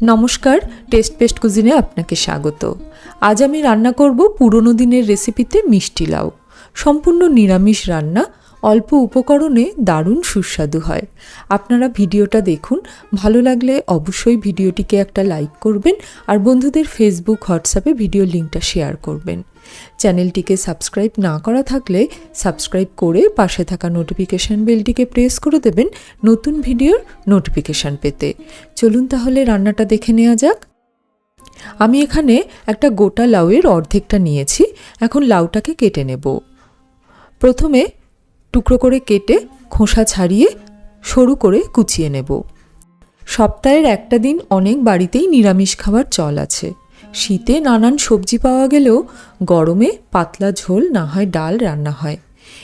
নমস্কার, test paste কুজিনে আপনাকে স্বাগত। আজ আমি রান্না করব পুরনো দিনের রেসিপিতে মিষ্টি লাউ। সম্পূর্ণ নিরামিষ রান্না, অল্প উপকরণে দারুণ সুস্বাদু হয়। আপনারা ভিডিওটা দেখুন, ভালো লাগলে অবশ্যই ভিডিওটিকে একটা লাইক করবেন আর বন্ধুদের ফেসবুক হোয়াটসঅ্যাপে ভিডিও লিঙ্কটা শেয়ার করবেন। চ্যানেলটিকে সাবস্ক্রাইব না করা থাকলে সাবস্ক্রাইব করে পাশে থাকা নোটিফিকেশান বেলটিকে প্রেস করে দেবেন নতুন ভিডিওর নোটিফিকেশান পেতে। চলুন তাহলে রান্নাটা দেখে নেওয়া যাক। আমি এখানে একটা গোটা লাউয়ের অর্ধেকটা নিয়েছি, এখন লাউটাকে কেটে নেব। প্রথমে টুকরো করে কেটে খোসা ছাড়িয়ে সরু করে কুচিয়ে নেব। সপ্তাহের একটা দিন অনেক বাড়িতেই নিরামিষ খাবার চল আছে। শীতে নানান সবজি পাওয়া গেলেও গরমে পাতলা ঝোল না হয়, ডাল রান্না হয়।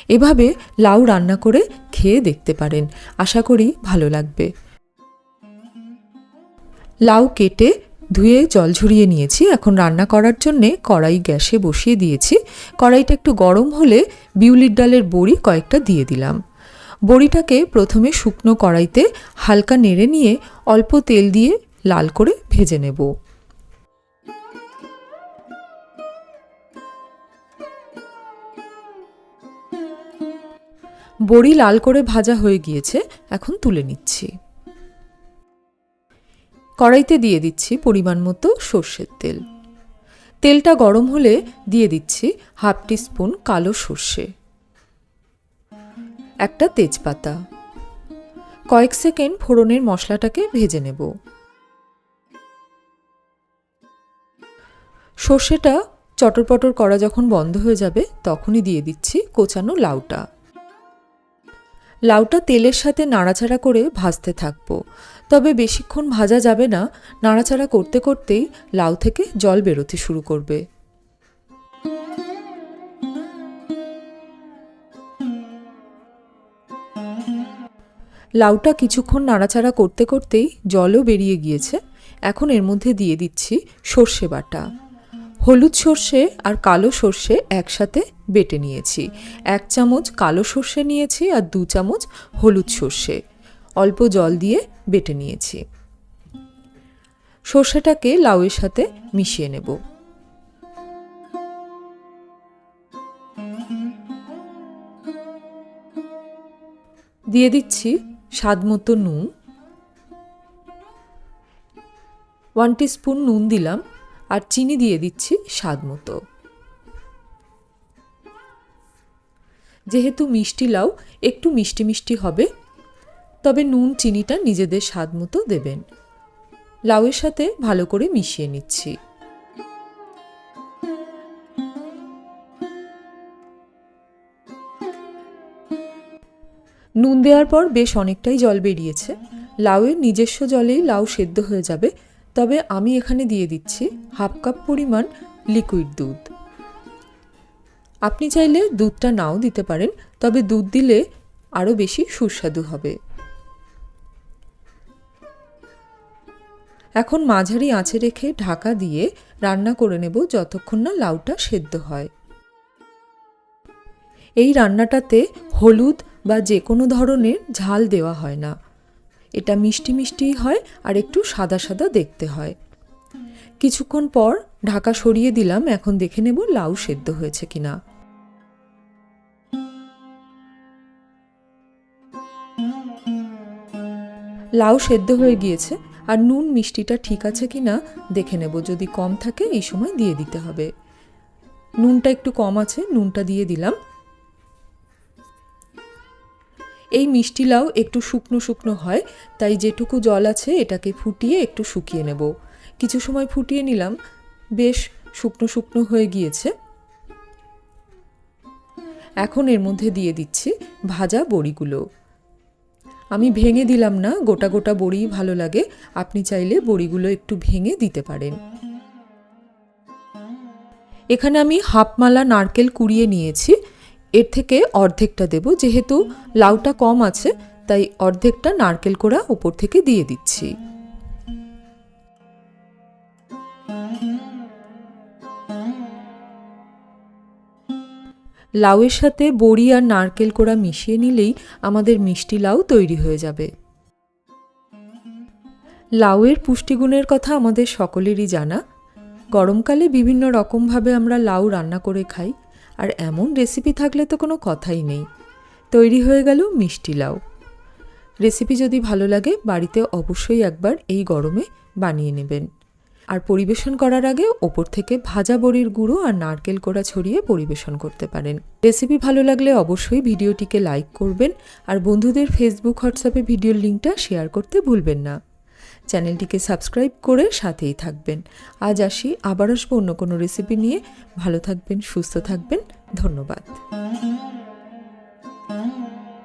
এভাবে লাউ রান্না করে খেয়ে দেখতে পারেন। আশা করি ভালো লাগবে। লাউ কেটে ধুয়ে জল ঝরিয়ে নিয়েছি। এখন রান্না করার জন্যে কড়াই গ্যাসে বসিয়ে দিয়েছি। কড়াইটা একটু গরম হলে বিউলির ডালের বড়ি কয়েকটা দিয়ে দিলাম। বড়িটাকে প্রথমে শুকনো কড়াইতে হালকা নেড়ে নিয়ে অল্প তেল দিয়ে লাল করে ভেজে নেব। বড়ি লাল করে ভাজা হয়ে গিয়েছে, এখন তুলে নিচ্ছি। কড়াইতে দিয়ে দিচ্ছি পরিমাণ মতো সর্ষের তেল। তেলটা গরম হলে দিয়ে দিচ্ছি হাফ স্পুন কালো সর্ষে। একটা তেজপাতা। কয়েক সেকেন্ড ফোড়নের মশলাটাকে ভেজে নেব। সর্ষেটা চটরপটর করা যখন বন্ধ হয়ে যাবে, তখনই দিয়ে দিচ্ছি কোচানো লাউটা। লাউটা তেলের সাথে নাড়াচাড়া করে ভাজতে থাকব। তবে বেশিক্ষণ ভাজা যাবে না, নাড়াচাড়া করতে করতেই লাউ থেকে জল বেরোতে শুরু করবে। লাউটা কিছুক্ষণ নাড়াচাড়া করতে করতেই জলও বেরিয়ে গিয়েছে। এখন এর মধ্যে দিয়ে দিচ্ছি সর্ষে বাটা। হলুদ সর্ষে আর কালো সর্ষে একসাথে বেটে নিয়েছি। এক চামচ কালো সর্ষে নিয়েছি আর দু চামচ হলুদ সর্ষে। অল্প জল দিয়ে বেটে নিয়েছি। সর্ষেটাকে লাউয়ের সাথে মিশিয়ে নেব। দিয়ে দিচ্ছি স্বাদ মতো নুন। ওয়ান স্পুন নুন দিলাম। আর চিনি দিয়ে দিচ্ছি স্বাদ মতো। যেহেতু মিষ্টি লাউ একটু মিষ্টি মিষ্টি হবে, তবে নুন চিনিটা নিজেদের স্বাদ মতো দেবেন। লাউয়ের সাথে ভালো করে মিশিয়ে নিচ্ছি। নুন দেওয়ার পর বেশ অনেকটাই জল বেরিয়েছে। লাউয়ের নিজস্ব জলেই লাউ সেদ্ধ হয়ে যাবে। তবে আমি এখানে দিয়ে দিচ্ছি হাফ কাপ পরিমাণ লিকুইড দুধ। আপনি চাইলে দুধটা নাও দিতে পারেন, তবে দুধ দিলে আরও বেশি সুস্বাদু হবে। এখন মাঝারি আঁচে রেখে ঢাকা দিয়ে রান্না করে নেব যতক্ষণ না লাউটা সেদ্ধ হয়। এই রান্নাটাতে হলুদ বা যে কোনো ধরনের ঝাল দেওয়া হয় না। এটা মিষ্টি মিষ্টিই হয় আর একটু সাদা সাদা দেখতে হয়। কিছুক্ষণ পর ঢাকা সরিয়ে দিলাম, এখন দেখে নেব লাউ সেদ্ধ হয়েছে কিনা। লাউ সেদ্ধ হয়ে গিয়েছে আর নুন মিষ্টিটা ঠিক আছে কি না দেখে নেব, যদি কম থাকে এই সময় দিয়ে দিতে হবে। নুনটা একটু কম আছে, নুনটা দিয়ে দিলাম। এই মিষ্টি লাউ একটু শুকনো শুকনো হয়, তাই যেটুকু জল আছে এটাকে ফুটিয়ে একটু শুকিয়ে নেব। কিছু সময় ফুটিয়ে নিলাম, বেশ শুকনো শুকনো হয়ে গিয়েছে। এখন এর মধ্যে দিয়ে দিচ্ছি ভাজা বড়িগুলো। আমি ভেঙে দিলাম না, গোটা গোটা বড়ি ভালো লাগে, আপনি চাইলে বড়িগুলো একটু ভেঙে দিতে পারেন। এখানে আমি হাফ মালা নারকেল কুড়িয়ে নিয়েছি এর থেকে অর্ধেকটা দেব, যেহেতু লাউটা কম আছে, তাই অর্ধেকটা নারকেল কোড়া ওপর থেকে দিয়ে দিচ্ছি। লাউয়ের সাথে বড়ি আর নারকেল কোড়া মিশিয়ে নিলেই আমাদের মিষ্টি লাউ তৈরি হয়ে যাবে। লাউয়ের পুষ্টিগুণের কথা আমাদের সকলেরই জানা। গরমকালে বিভিন্ন রকমভাবে আমরা লাউ রান্না করে খাই। আর এমন রেসিপি থাকলে তো কোনো কথাই নেই। তৈরি হয়ে গেল মিষ্টি লাউ। রেসিপি যদি ভালো লাগে, বাড়িতে অবশ্যই একবার এই গরমে বানিয়ে নেবেন। আর পরিবেশন করার আগে ওপর থেকে ভাজা বড়ির গুঁড়ো আর নারকেল কোড়া ছড়িয়ে পরিবেশন করতে পারেন। রেসিপি ভালো লাগলে অবশ্যই ভিডিওটিকে লাইক করবেন আর বন্ধুদের ফেসবুক হোয়াটসঅ্যাপে ভিডিওর লিঙ্কটা শেয়ার করতে ভুলবেন না। চ্যানেলটিকে সাবস্ক্রাইব করে সাথেই থাকবেন। আজ আসি, আবার আসব অন্য কোনো রেসিপি নিয়ে। ভালো থাকবেন, সুস্থ থাকবেন। ধন্যবাদ।